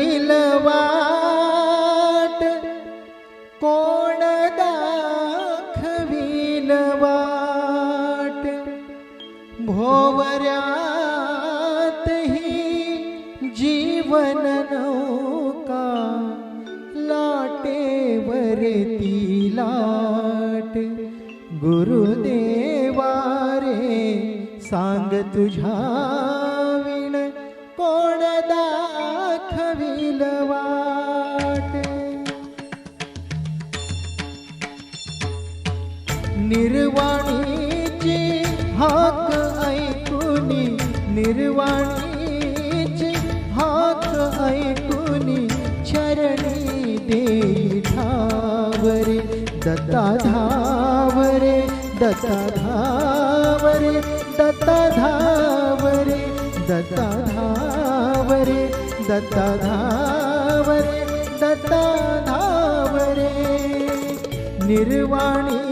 होईल वाट कोण दाखवील वाट? भोवऱ्यात ही जीवन नौका लाटेवरती लाट. गुरुदेवारे सांग तुझ्या निर्वाणीची हाक ऐकुनी निर्वाणीची हाक ऐकुनी चरणी देई ठावरे दत्ता धावरे दत्ता धावरे दत्ता धावरे दत्ता धावरे दत्ता धावरे दत्ता धावरे निर्वाणी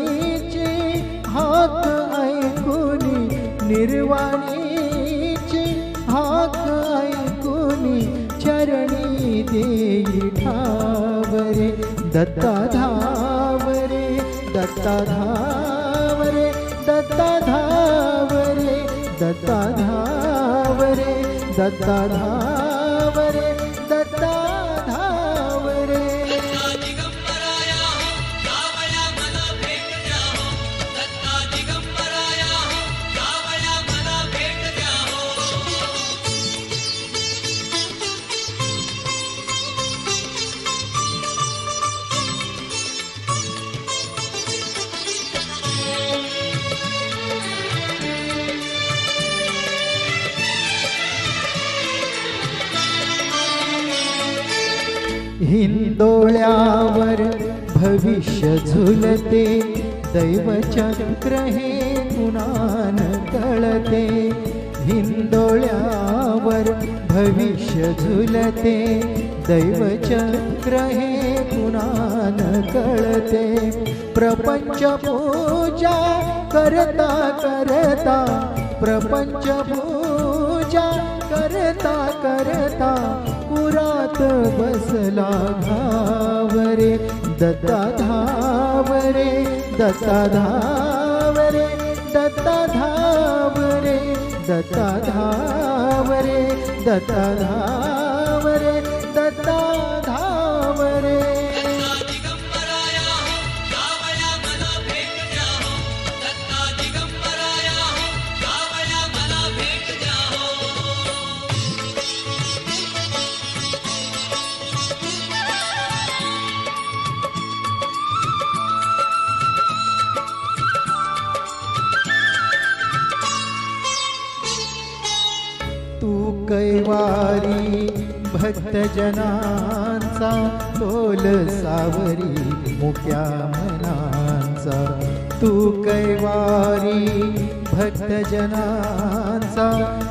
हाक ऐकुनी निर्वाणीची हाक ऐकुनी चरणी देई ठावरे दत्ता धावरे दत्ता धावरे दत्ता धावरे दत्ता धावरे दत्ता धावरे. हिंदोळ्यावर भविष्य झुलते दैवचक्र हे कुणान कळते. हिंदोळ्यावर भविष्य झुलते दैवचक्र हे कुणान कळते. प्रपंच पूजा करता करता प्रपंच पूजा करता करता पुरात बसला घावरे. दत्ता धावरे दत्ता धावरे दत्ता धावरे दत्ता धावरे दत्ता धावरे कैवारी भक्तजनांचा तोल सावरी मुक्या मनांचा. तू कैवारी भक्तजनांचा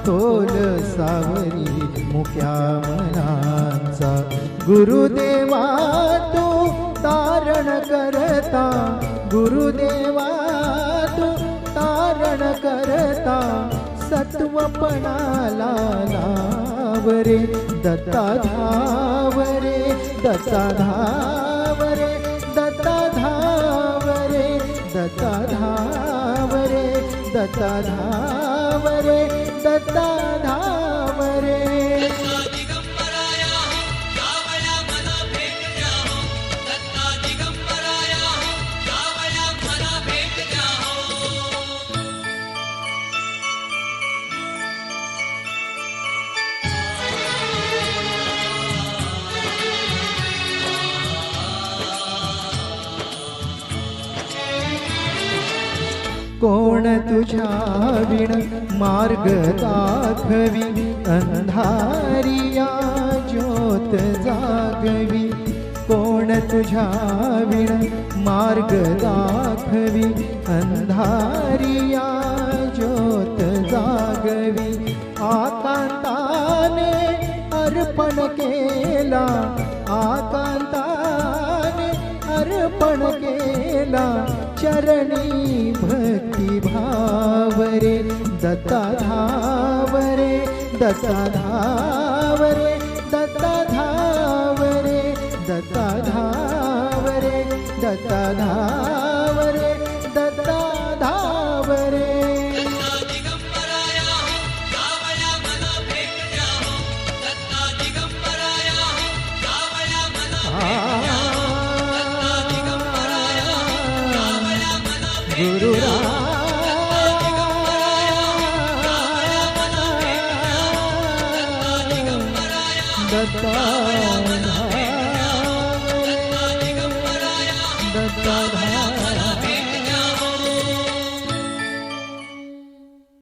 तोल सावरी मुक्या मनांचा. गुरुदेवा तू तारण करता गुरुदेव सत्वपणाला लावरे दत्ता धावरे दत्ता धावरे दत्ता धावरे दत्ता धावरे दत्ता धावरे दत्ता धावरे कोण तुझ्या विण मार्ग दाखवी? अंधारिया ज्योत जागवी. कोण तुझ्या विण मार्ग दाखवी? अंधारिया ज्योत जागवी. आकांताने अर्पण केला. आकांताने अर्पण केला. चरणी भर धावरे दत्ता धावरे दत्ता धावरे दत्ता धावरे दत्ता धावरे दत्ता धावरे दत्ता धावरे। गुरु दत्ता दिगंबराया दत्ता दत्ता